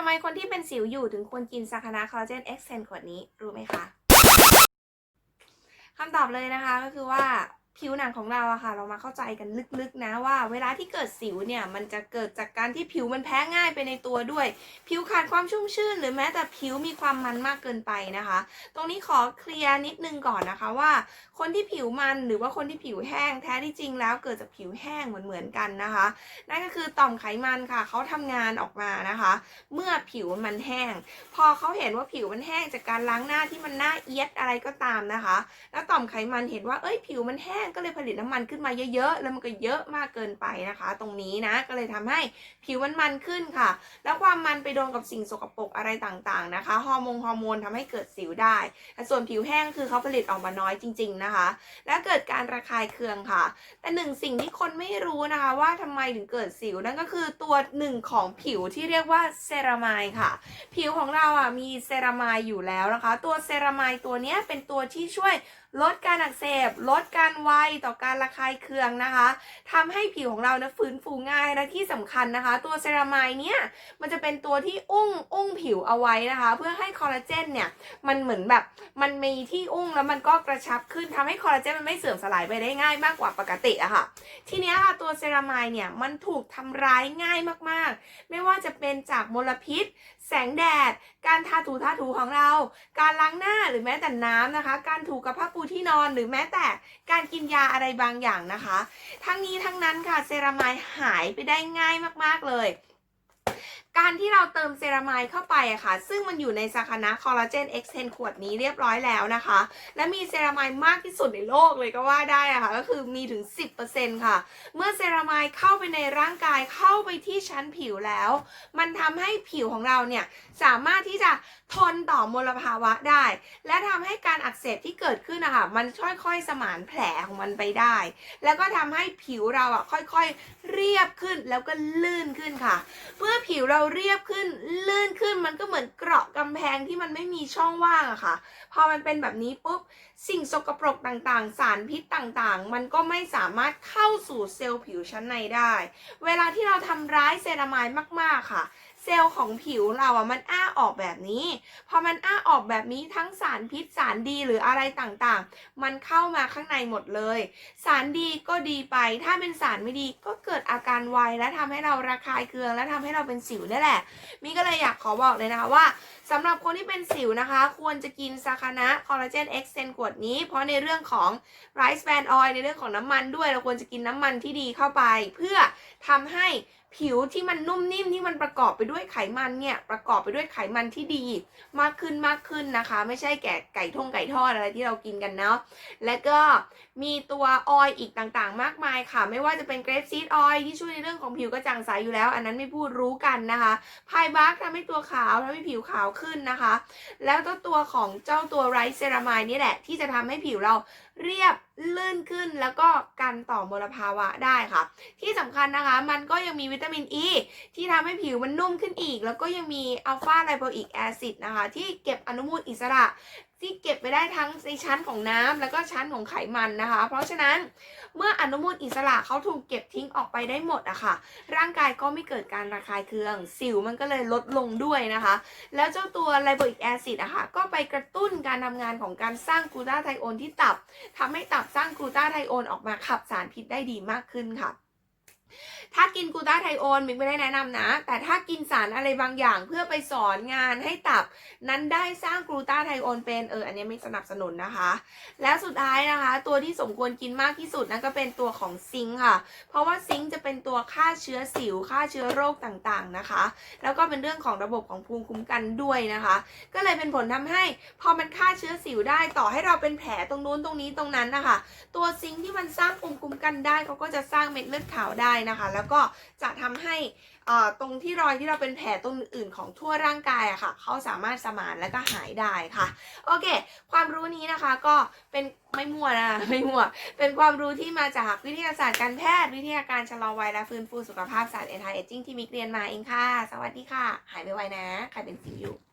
ทำไมคนที่เป็นสิวอยู่ถึงควรกินซาคานาคอลลาเจนเอ็กเซนขวดนี้รู้ไหมคะคำตอบเลยนะคะก็คือว่า ผิวหนังของเราอะค่ะ เรามาเข้าใจกันลึกๆนะว่า เวลาที่เกิดสิวเนี่ยมันจะเกิดจากการที่ผิวมันแพ้ง่ายไปในตัวด้วย ผิวขาดความชุ่มชื่น หรือแม้แต่ผิวมีความมันมากเกินไปนะคะ ตรงนี้ขอเคลียร์นิดนึงก่อนนะคะว่า คนที่ผิวมันหรือว่าคนที่ผิวแห้งแท้ที่จริงแล้วเกิดจากผิวแห้งเหมือนๆกันนะคะ นั่นก็คือต่อมไขมันค่ะเขาทำงานออกมานะคะ เมื่อผิวมันแห้ง พอเขาเห็นว่าผิวมันแห้งจากการล้างหน้าที่มันหน้าเอียดอะไรก็ตามนะคะ แล้วต่อมไขมันเห็นว่าเอ้ยผิวมันแห้งก็เลยผลิตน้ำมันขึ้นมาเยอะๆ แล้วมันก็เยอะมากเกินไปนะคะ ตรงนี้นะ ก็เลยทำให้ผิวมันมันขึ้นค่ะ แล้วความมันไปโดนกับสิ่งสกปรกอะไรต่างๆนะคะ ฮอร์โมนฮอร์โมนทำให้เกิดสิวได้แต่ส่วนผิวแห้งคือเขาผลิตออกมาน้อยจริง ๆนะคะ และเกิดการระคายเคืองค่ะ แต่หนึ่งสิ่งที่คนไม่รู้นะคะว่าทำไมถึงเกิดสิวนั่นก็คือตัวหนึ่งของผิวที่เรียกว่าเซรามายค่ะ ผิวของเราอะมีเซรามายอยู่แล้วนะคะ ตัวเซรามายตัวเนี้ยเป็นตัวที่ช่วยลดการอักเสบ ลดการไวต่อการระคายเคืองนะคะทำให้ผิวของเรานะฟื้นฟูง่ายและที่สำคัญนะคะ ตัวเซรามายเนี่ยมันจะเป็นตัวที่อุ้งอุ้งผิวเอาไว้นะคะ เพื่อให้คอลลาเจนเนี่ยมันเหมือนแบบมันมีที่อุ้งแล้วมันก็กระชับขึ้นทำให้คอลลาเจนมันไม่เสื่อมสลายไปได้ง่ายมากกว่าปกติอะค่ะ ทีเนี้ยค่ะตัวเซรามายเนี่ยมันถูกทำร้ายง่ายมากๆ ไม่ว่าจะเป็นจากมลพิษ แสงแดด การทาถูทาถูของเรา การล้างหน้าหรือแม้แต่น้ำนะคะ การถูกับผ้าปูที่นอนหรือแม้แต่การกินยาอะไรบางอย่างนะคะ ทั้งนี้ทั้งนั้นค่ะเซรามายหายไปได้ง่ายมากๆเลย การที่เราเติมเซรามายเข้าไปอะค่ะ ซึ่งมันอยู่ในสาคานะคอลลาเจน X10 ขวดนี้เรียบร้อยแล้วนะคะ และมีเซรามายมากที่สุดในโลกเลยก็ว่าได้อะค่ะ ก็คือมีถึง 10%ค่ะ เมื่อเซรามายเข้าไปในร่างกายเข้าไปที่ชั้นผิวแล้ว มันทำให้ผิวของเราเนี่ย สามารถที่จะทนต่อมลภาวะได้ และทำให้การอักเสบที่เกิดขึ้นนะคะมันค่อยๆสมานแผลของมันไปได้ แล้วก็ทำให้ผิวเราอะค่อยๆเรียบขึ้นแล้วก็ลื่นขึ้นค่ะ เมื่อผิวเราเรียบขึ้นลื่นขึ้นมันก็เหมือนเกราะกำแพงที่มันไม่มีช่องว่างอะค่ะ พอมันเป็นแบบนี้ปุ๊บสิ่งสกปรกต่างๆ สารพิษต่างๆ มันก็ไม่สามารถเข้าสู่เซลล์ผิวชั้นในได้ เวลาที่เราทำร้ายเซรามายมากๆค่ะเซลล์ของผิวเราอะมันอ้าออกแบบนี้ พอมันอ้าออกแบบนี้ทั้งสารพิษสารดีหรืออะไรต่างๆ มันเข้ามาข้างในหมดเลย สารดีก็ดีไป ถ้าเป็นสารไม่ดีก็เกิดอาการไวและทำให้เราระคายเคือง และทำให้เราเป็นสิวนี่แหละมีก็เลยอยากขอบอกเลยนะคะว่าสำหรับคนที่เป็นสิวนะคะ ควรจะกินซาคานะคอลลาเจนเอ็กเซนขวดนี้ เพราะในเรื่องของไรซ์แบนออยในเรื่องของน้ำมันด้วย เราควรจะกินน้ำมันที่ดีเข้าไป เพื่อทำให้ ผิวที่มันนุ่มนิ่มที่มันประกอบไปด้วยไขมันเนี่ยประกอบไปด้วยไขมันที่ดีมากขึ้นมากขึ้นนะคะ ไม่ใช่แก่ไก่ทงไก่ทอดอะไรที่เรากินกันเนาะและก็มีตัวออยล์อีกต่างๆ มากมายค่ะ ไม่ว่าจะเป็นเกรปซีดออยล์ที่ช่วยในเรื่องของผิวกระจ่างใสอยู่แล้ว อันนั้นไม่พูดรู้กันนะคะพายบาร์กทำให้ตัวขาวทำให้ผิวขาวขึ้นนะคะ แล้วก็ตัวของเจ้าตัวไรซ์เซรามายนี่แหละ ที่จะทำให้ผิวเราเรียบ ลื่นขึ้นแล้วก็กันต่อมลภาวะได้ค่ะ ที่สำคัญนะคะ มันก็ยังมีวิตามินอ e, ีที่ทำให้ผิวมันนุ่มขึ้นอีก แล้วก็ยังมีอัลฟาไลโปอิกแอซิดนะคะ ที่เก็บอนุมูลอิสระ ที่เก็บไปได้ทั้งในชั้นของน้ำแล้วก็ชั้นของไขมันนะคะ เพราะฉะนั้นเมื่ออนุมูลอิสระเขาถูกเก็บทิ้งออกไปได้หมดอะค่ะ ร่างกายก็ไม่เกิดการระคายเคือง สิวมันก็เลยลดลงด้วยนะคะ แล้วเจ้าตัวไลโบอิกแอซิดอะค่ะก็ไปกระตุ้นการทำงานของการสร้างกลูตาไทโอนที่ตับทำให้ตับสร้างกลูตาไทโอนออกมาขับสารพิษได้ดีมากขึ้นค่ะ ถ้ากินกลูตาไทโอนมิกไม่ได้แนะนำนะ แต่ถ้ากินสารอะไรบางอย่างเพื่อไปสอนงานให้ตับ นั้นได้สร้างกลูตาไทโอนเป็นเอออันนี้ไม่สนับสนุนนะคะ แล้วสุดท้ายนะคะ ตัวที่สมควรกินมากที่สุดนั่นก็เป็นตัวของซิงค์ค่ะ เพราะว่าซิงค์จะเป็นตัวฆ่าเชื้อสิวฆ่าเชื้อโรคต่างๆนะคะ แล้วก็เป็นเรื่องของระบบของภูมิคุ้มกันด้วยนะคะ ก็เลยเป็นผลทำให้พอมันฆ่าเชื้อสิวได้ต่อให้เราเป็นแผลตรงนู้นตรงนี้ตรงนั้นนะคะ ตัวซิงค์ที่มันสร้างภูมิคุ้มกันได้เขาก็จะสร้างเม็ดเลือดขาวได้นะคะ แล้วก็จะทำให้ตรงที่รอยที่เราเป็นแผลตรงอื่นๆของทั่วร่างกายอะค่ะเขาสามารถสมานและก็หายได้ค่ะ โอเค ความรู้นี้นะคะก็เป็นไม่มั่วนะไม่มั่ว เป็นความรู้ที่มาจากวิทยาศาสตร์การแพทย์ วิทยาการชะลอวัยและฟื้นฟูสุขภาพศาสตร์ anti aging ที่มิกเรียนมาเองค่ะ สวัสดีค่ะ หายไปไวนะ ใครเป็นสิวอยู่